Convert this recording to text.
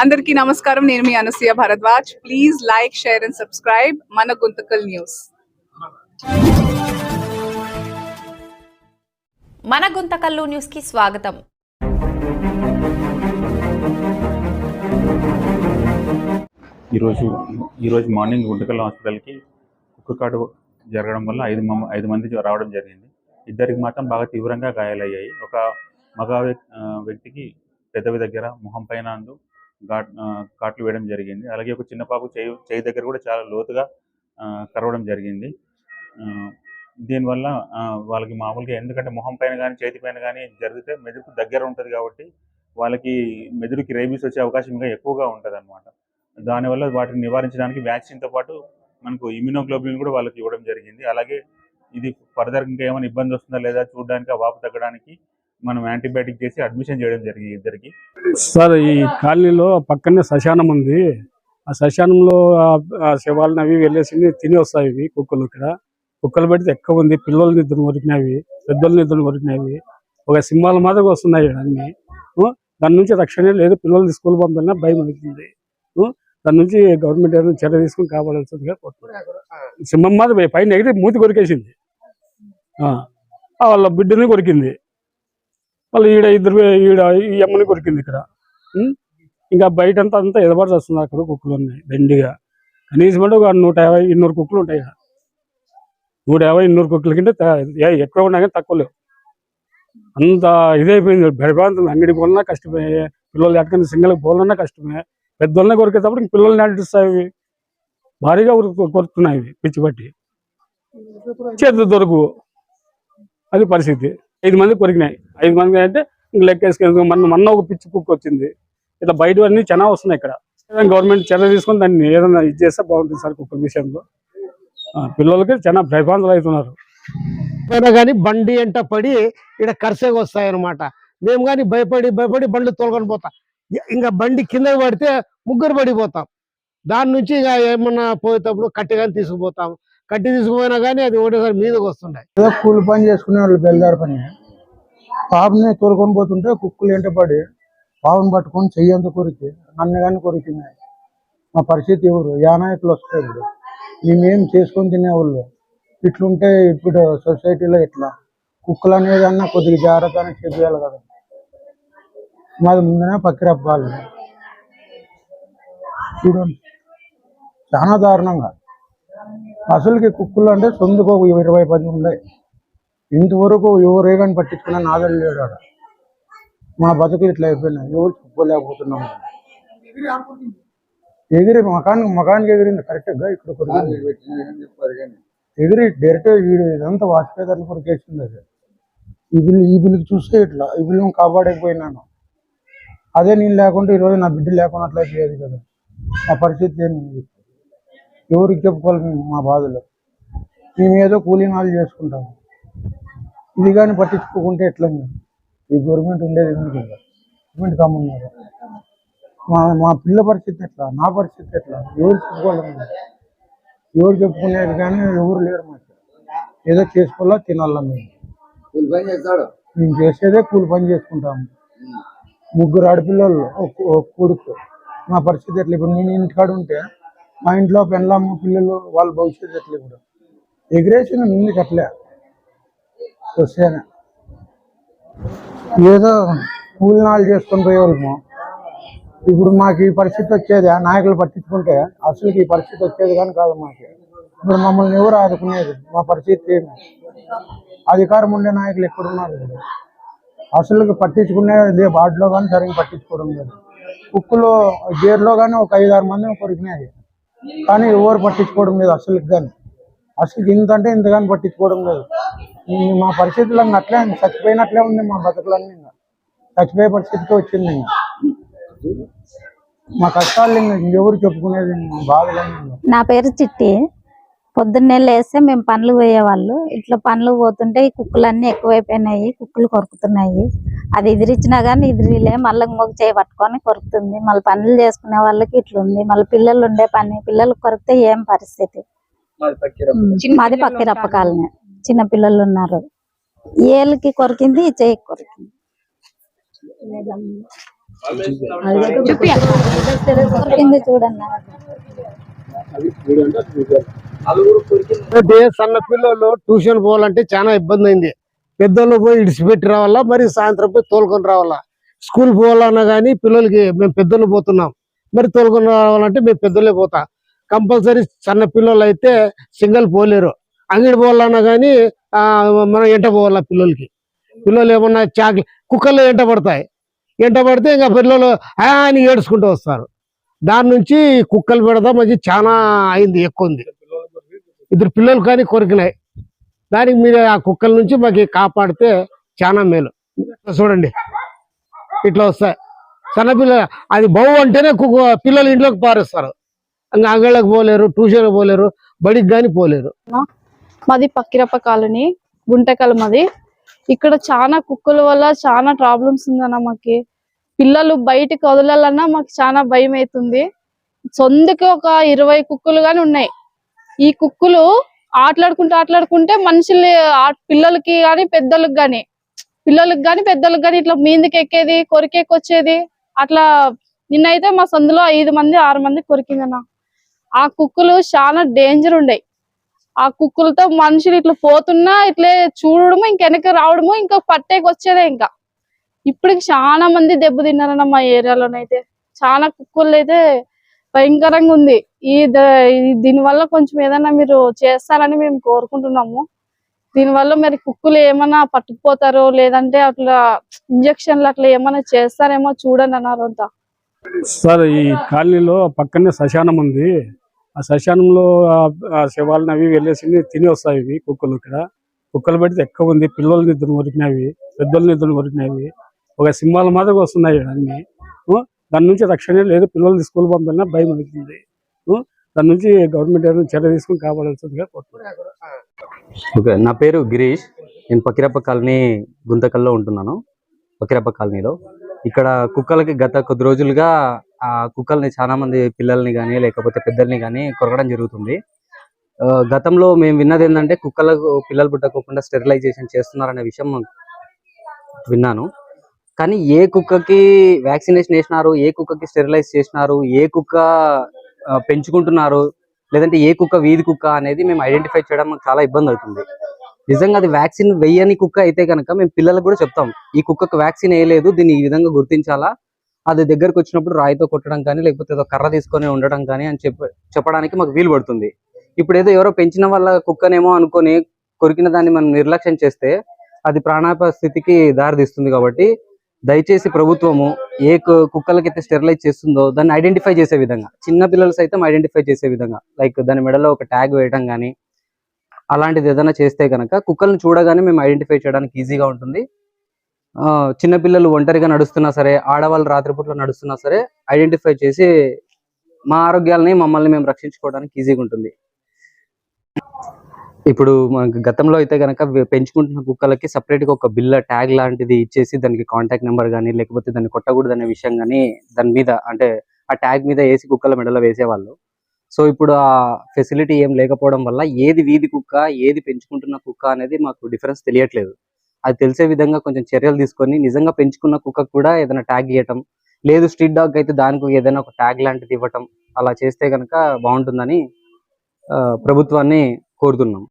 అందరికీ నమస్కారం. నేను మీ Anasuya Bharadwaj. Please like share and subscribe మన గుంతకల్ న్యూస్. మన గుంతకల్లు న్యూస్కి స్వాగతం. ఈరోజు ఈరోజు మార్నింగ్ గుంటకల్ హాస్పిటల్కి కుక్క కాటు జరగడం వల్ల ఐదు ఐదు మంది రావడం జరిగింది. ఇద్దరికి మాత్రం బాగా తీవ్రంగా గాయాలయ్యాయి. ఒక మగ వ్యక్తికి పెదవి దగ్గర ముఖం పైన అందు ఘాట్ కాట్లు వేయడం జరిగింది. అలాగే ఒక చిన్న పాప చేయి చేయి దగ్గర కూడా చాలా లోతుగా కరవడం జరిగింది. దీనివల్ల వాళ్ళకి మామూలుగా ఎందుకంటే మొహం పైన కానీ చేతి పైన కానీ జరిగితే మెదడుకు దగ్గర ఉంటుంది కాబట్టి వాళ్ళకి మెదడుకి రేబీస్ వచ్చే అవకాశం ఇంకా ఎక్కువగా ఉంటుంది అనమాట దానివల్ల వాటిని నివారించడానికి వ్యాక్సిన్తో పాటు మనకు ఇమ్యూనోగ్లోబిన్ కూడా వాళ్ళకి ఇవ్వడం జరిగింది. అలాగే ఇది ఫర్దర్ ఇంకా ఏమైనా ఇబ్బంది వస్తుందా లేదా చూడడానికి ఆ వాపు తగ్గడానికి మనం యాంటీబయాటిక్ చేసి అడ్మిషన్ చేయడం జరిగింది ఇద్దరికి. సార్ ఈ కాలనీలో పక్కనే శ్మశానం ఉంది. ఆ శ్మశానంలో ఆ- శవాలను అవి వెళ్ళేసి తిని వస్తాయి ఇవి కుక్కలు ఇక్కడ. కుక్కలు పెడితే ఎక్కువ ఉంది. పిల్లల ఇద్దరు కొరికినవి పెద్దల నిద్ర కొరికినవి ఒక సింహాల మాదిరిగా వస్తున్నాయి అన్ని. దాని నుంచి రక్షణ లేదు. పిల్లల్ని స్కూల్ పంపాలన్నా భయం అవుతుంది దాని నుంచి గవర్నమెంట్ ఏదైనా చర్య తీసుకుని కాపాడాల్సిందిగా సింహం మాదిరి పైన ఎగిరి మూతి కొరికేసింది. ఆ వాళ్ళ బిడ్డని కొరికింది. వాళ్ళు ఈడ ఇద్దరు ఈడ ఈ అమ్మని కొరికింది ఇక్కడ. ఇంకా బయట అంతా అంతా ఎదబడి వస్తుంది అక్కడ కుక్కలు ఉన్నాయి దండిగా. కనీసం అంటే ఒక నూట యాభై ఇన్నూరు కుక్కలు ఉంటాయి నూట యాభై ఇన్నూరు కుక్కల కంటే ఏ- ఎక్కువ ఉన్నా కానీ తక్కువ లేవు. అంత ఇదైపోయింది. భయభ్రాంతం అంగడి పోలన్నా కష్టమే పిల్లలు ఎక్కడికైనా సింగల్కి పోలన్నా కష్టమే పెద్దోళ్ళనే కొరికేటప్పుడు పిల్లల్ని నడిపిస్తాయి ఇవి. భారీగా కొరుకుతున్నాయి ఇవి పిచ్చి పట్టి. చేతులు దొరకు. అది పరిస్థితి. ఐదు మంది కొరికినాయి. ఐదు మంది అయితే ఇంక లెక్కేసుకు మన మొన్న ఒక పిచ్చి కుక్క వచ్చింది. ఇట్లా బయట అన్ని చాలా వస్తున్నాయి ఇక్కడ. గవర్నమెంట్ చర్య తీసుకొని దాన్ని ఏదైనా ఇది చేస్తే బాగుంటుంది సార్ కుక్కల విషయంలో. పిల్లలకి చాలా భయభ్రాంతులు అవుతున్నారు. కానీ బండి ఎంట పడి ఇక్కడ కరసేగా వస్తాయి అనమాట మేము కానీ భయపడి భయపడి బండ్లు తొలగని పోతాం. ఇంకా బండి కింద పడితే ముగ్గురు పడిపోతాం. దాని నుంచి ఇక ఏమన్నా పోయేటప్పుడు కట్టి కానీ తీసుకుపోతాం. కట్టి తీసుకుపోయినా కానీ అది ఒకటేసారి మీదకి వస్తుంటాయి. ఏదో కూలి పని చేసుకునే వాళ్ళు బెల్దారి పని. పాపని తోలుకొని పోతుంటే కుక్కలు ఎంట పడి పావును పట్టుకొని చెయ్యంత కొరికి నన్ను కానీ కొరికినాయి. మా పరిస్థితి ఎవరు? యానాయకులు వస్తాయి ఇప్పుడు. మేమేం చేసుకొని తినేవాళ్ళు? ఇట్లుంటే ఇప్పుడు సొసైటీలో ఇట్లా కుక్కలు అనేది అన్న కొద్దిగా జాగ్రత్తగా చెప్పాలి కదా. మాది ముందునే పక్కిరప్పాలి చూడండి. చాలా దారుణంగా. అసలుకి కుక్కలు అంటే సొందుకు ఒక ఇరవై పది ఉన్నాయి. ఇంతవరకు ఎవరే కానీ పట్టించుకున్నా నాదలు లేడు ఆడ మా బతుకులు ఇట్లా అయిపోయినాయి. ఎవరు చెప్పుకోలేకపోతున్నాం ఎగిరి మకానికి మకానికి ఎగిరింది. కరెక్ట్గా ఇక్కడ ఎగిరి డైరెక్ట్ వీడు ఇదంతా వాసిపోయేదాన్ని కొరికేసింది అది. ఈ బిల్లు ఈ బిల్లుకి చూస్తే ఇట్లా. ఈ బిల్లు కాపాడకపోయినాను. అదే నేను లేకుంటే ఈరోజు నా బిడ్డ లేకుండా అట్లా అయిపోయేది కదా. నా పరిస్థితి ఏంది ఎవరికి చెప్పుకోవాలి మేము మా బాధలు? మేము ఏదో కూలీనాలు చేసుకుంటాము ఇది కానీ పట్టించుకోకుంటే ఎట్లా ఇంకా? ఈ గవర్నమెంట్ ఉండేది ఎందుకు? గవర్నమెంట్ కమ్మున్నారు. మా మా పిల్ల పరిస్థితి ఎట్లా? నా పరిస్థితి ఎట్లా? ఎవరు చెప్పుకోవాలి మేము? ఎవరు చెప్పుకునేది కానీ ఎవరు లేరు మాకు. ఏదో చేసుకోవాలా తినాలా మేము. మేము చేసేదే కూలి పని చేసుకుంటాము. ముగ్గురు ఆడపిల్లలు కొడుకు. మా పరిస్థితి ఎట్లా? ఇప్పుడు నేను ఇంటికాడ ఉంటే మా ఇంట్లో పెళ్ళమ్మ పిల్లలు వాళ్ళ భవిష్యత్తు ఎట్లా ఇప్పుడు? ఎగిరేసిన ముందుకు అట్లే వస్తేనే. ఏదో కూలినాలు చేసుకొని పోయేవాళ్ళము. ఇప్పుడు మాకు ఈ పరిస్థితి వచ్చేది ఆ నాయకులు పట్టించుకుంటే అసలు ఈ పరిస్థితి వచ్చేది కానీ కాదు మాకు. ఇప్పుడు మమ్మల్ని ఎవరు ఆదుకునేది? మా పరిస్థితి ఏమి? అధికారం ఉండే నాయకులు ఎక్కడున్నారు అసలుకి పట్టించుకునేది వాటిలో కానీ సరిగ్గా పట్టించుకోవడం లేదు. కుక్కులు గేర్లో కానీ ఒక ఐదు ఆరు మంది కొరికినాయి. కానీ ఎవరు పట్టించుకోవడం లేదు అసలు కానీ. అసలు ఇంతంటే ఇంతగాని పట్టించుకోవడం లేదు. మా పరిస్థితులు అన్నీ అట్లే చచ్చిపోయినట్లే ఉంది మా బతుకులన్నీ ఇంకా. చచ్చిపోయే పరిస్థితికి వచ్చింది ఇంకా. మా కష్టాలు ఇంకా ఎవరు చెప్పుకునేది బాధలు నా పేరు చిట్టి. పొద్దున్నే లేస్తే మేము పనులు పోయేవాళ్ళు. ఇట్లా పనులు పోతుంటే ఈ కుక్కలన్నీ ఎక్కువైపోయినాయి. కుక్కలు కొరుకుతున్నాయి. అది ఎదిరించినా కానీ ఎదిరిలే. మళ్ళీ ఇంకొక చేయి పట్టుకొని కొరుకుతుంది. మళ్ళీ పనులు చేసుకునే వాళ్ళకి ఇట్లుంది. మళ్ళీ పిల్లలు ఉండే పని. పిల్లలు కొరికితే ఏం పరిస్థితి? మాది పక్కిరప్ప. కాలనీ. చిన్న పిల్లలు ఉన్నారు. ఏళ్ళకి కొరికింది ఈ చేయికి కొరికింది. కొరికింది చూడన్నా. అంటే సన్న పిల్లలు ట్యూషన్ పోవాలంటే చాలా ఇబ్బంది అయింది. పెద్దోళ్ళు పోయి ఇడిచిపెట్టి రావాలా మరి సాయంత్రం పోయి తోలుకొని రావాలా? స్కూల్ పోవాలన్నా కానీ పిల్లలకి మేము పెద్దలు పోతున్నాం. మరి తోలుకొని రావాలంటే మేము పెద్దలే పోతా. కంపల్సరీ సన్న పిల్లలు అయితే సింగల్ పోలేరు. అంగడి పోవాలన్నా కానీ మనం ఎంట పోవాలా పిల్లలకి. పిల్లలు ఏమన్నా చాక్ కుక్కర్లు ఎంట పడతాయి. ఎంట పడితే ఇంకా పిల్లలు "ఆ" అని ఏడ్చుకుంటూ వస్తారు. దాని నుంచి కుక్కలు పెడదాం మంచి చాలా అయింది ఎక్కువ ఉంది. ఇద్దరు పిల్లలు కానీ కొరికినాయి. దానికి మీరు ఆ కుక్కల నుంచి మాకు కాపాడితే చాలా మేలు. చూడండి. ఇట్లా వస్తాయి. చిన్నపిల్ల అది బౌ అంటేనే కుక్క పిల్లలు ఇంట్లోకి పారేస్తారు. ఇంకా అంగళ్ళకి పోలేరు ట్యూషన్కి పోలేరు బడికి కానీ పోలేరు. మాది పక్కిరప్ప కాలనీ గుంటకల్ మాది. ఇక్కడ చాలా కుక్కల వల్ల చాలా ప్రాబ్లమ్స్ ఉందన్న మాకి. పిల్లలు బయటకు వదలాలన్నా మాకు చాలా భయం అవుతుంది సొంతకి ఒక ఇరవై కుక్కలు కానీ ఉన్నాయి. ఈ కుక్కులు ఆటలాడుకుంటూ ఆటలాడుకుంటే మనుషులు పిల్లలకి కానీ పెద్దలకు కానీ పిల్లలకు కానీ పెద్దలకు కానీ ఇట్లా మీందుకు ఎక్కేది కొరికేకొచ్చేది అట్లా నిన్నైతే మా సందులో ఐదు మంది ఆరు మంది కొరికిందన్న. ఆ కుక్కలు చాలా డేంజర్ ఉండే. ఆ కుక్కులతో మనుషులు ఇట్లా పోతున్నా ఇట్లే చూడడము ఇంక వెనక రావడము ఇంకా పట్టేకి వచ్చేదే ఇంకా. ఇప్పటికి చాలా మంది దెబ్బతిన్నారన్న మా ఏరియాలోనైతే. చాలా కుక్కలు అయితే భయంకరంగా ఉంది. ఈ దీనివల్ల కొంచెం ఏదైనా మీరు చేస్తారని మేము కోరుకుంటున్నాము. దీనివల్ల మరి కుక్కలు ఏమైనా పట్టుకుపోతారో లేదంటే అట్లా ఇంజక్షన్లు అట్లా ఏమైనా చేస్తారేమో చూడండి అన్నారు అంతా. సార్ ఈ కాలనీలో పక్కనే శ్మశానం ఉంది. ఆ శ్మశానంలో ఆ- ఆ శవాలను అవి వెళ్ళేసి తిని వస్తాయి ఇవి కుక్కలు ఇక్కడ. కుక్కలు పెడితే ఎక్కువ ఉంది. పిల్లల నిద్ర వరికినవి పెద్దల నిద్ర వరికినవి ఒక సింహాల మాదిరిగా వస్తున్నాయి అన్నీ దాని నుంచి రక్షణ లేదు పిల్లల్ని స్కూల్ పంపినా భయం అవుతుంది దాని నుంచి గవర్నమెంట్ ఏదైనా చర్య తీసుకుని కాపాడాల్సిందిగా కోరుతున్నాను. ఓకే నా పేరు గిరీష్. నేను పకిరప్ప కాలనీ గుంతకల్లో ఉంటున్నాను పకిరప్ప కాలనీలో. ఇక్కడ కుక్కలకి గత కొద్ది రోజులుగా ఆ కుక్కల్ని చాలా మంది పిల్లల్ని కానీ లేకపోతే పెద్దల్ని కానీ కొరకడం జరుగుతుంది. ఆ, గతంలో మేము విన్నది ఏంటంటే కుక్కలకు పిల్లలు పుట్టకోకుండా స్టెరిలైజేషన్ చేస్తున్నారనే విషయం విన్నాను. కానీ ఏ కుక్కకి వ్యాక్సినేషన్ వేసినారు ఏ కుక్కకి స్టెరిలైజ్ చేసినారు? ఏ కుక్క పెంచుకుంటున్నారు? లేదంటే ఏ కుక్క వీధి కుక్క అనేది మేము ఐడెంటిఫై చేయడం చాలా ఇబ్బంది అవుతుంది. నిజంగా అది వ్యాక్సిన్ వెయ్యని కుక్క అయితే కనుక మేము పిల్లలకు కూడా చెప్తాం ఈ కుక్కకు వ్యాక్సిన్ వేయలేదు దీన్ని ఈ విధంగా గుర్తించాలా? అది దగ్గరకు వచ్చినప్పుడు రాయితో కొట్టడం కానీ లేకపోతే ఏదో కర్ర తీసుకొని ఉండడం కానీ అని చెప్ప చెప్పడానికి మాకు వీలు పడుతుంది. ఇప్పుడు ఏదో ఎవరో పెంచిన వాళ్ళ కుక్కనేమో అనుకొని కొరికిన దాన్ని మనం నిర్లక్ష్యం చేస్తే అది ప్రాణాప స్థితికి దారితీస్తుంది కాబట్టి దయచేసి ప్రభుత్వము ఏ కుక్కలకైతే స్టెరిలైజ్ చేస్తుందో దాన్ని ఐడెంటిఫై చేసే విధంగా చిన్న పిల్లలు సైతం ఐడెంటిఫై చేసే విధంగా లైక్ దాని మెడలో ఒక ట్యాగ్ వేయడం కానీ అలాంటిది ఏదైనా చేస్తే కనుక కుక్కలను చూడగానే మేము ఐడెంటిఫై చేయడానికి ఈజీగా ఉంటుంది. ఆ, చిన్నపిల్లలు ఒంటరిగా నడుస్తున్నా సరే ఆడవాళ్ళు రాత్రిపూట్ల నడుస్తున్నా సరే ఐడెంటిఫై చేసి మా ఆరోగ్యాలని మమ్మల్ని మేము రక్షించుకోవడానికి ఈజీగా ఉంటుంది. ఇప్పుడు మనకి గతంలో అయితే కనుక పెంచుకుంటున్న కుక్కలకి సపరేట్గా గా ఒక బిల్ల ట్యాగ్ లాంటిది ఇచ్చేసి దానికి కాంటాక్ట్ నెంబర్ కానీ లేకపోతే దాన్ని కొట్టకూడదు అనే విషయం కానీ దాని మీద అంటే ఆ ట్యాగ్ మీద వేసి కుక్కల మెడలో వేసేవాళ్ళు. సో ఇప్పుడు ఆ ఫెసిలిటీ ఏం లేకపోవడం వల్ల ఏది వీధి కుక్క ఏది పెంచుకుంటున్న కుక్క అనేది మాకు డిఫరెన్స్ తెలియట్లేదు. అది తెలిసే విధంగా కొంచెం చర్యలు తీసుకొని నిజంగా పెంచుకున్న కుక్క కూడా ఏదైనా ట్యాగ్ ఇవ్వటం లేదు స్ట్రీట్ డాగ్ అయితే దానికి ఏదైనా ఒక ట్యాగ్ లాంటిది ఇవ్వటం అలా చేస్తే కనుక బాగుంటుందని ఆ, ప్రభుత్వాన్ని కోరుతున్నాం.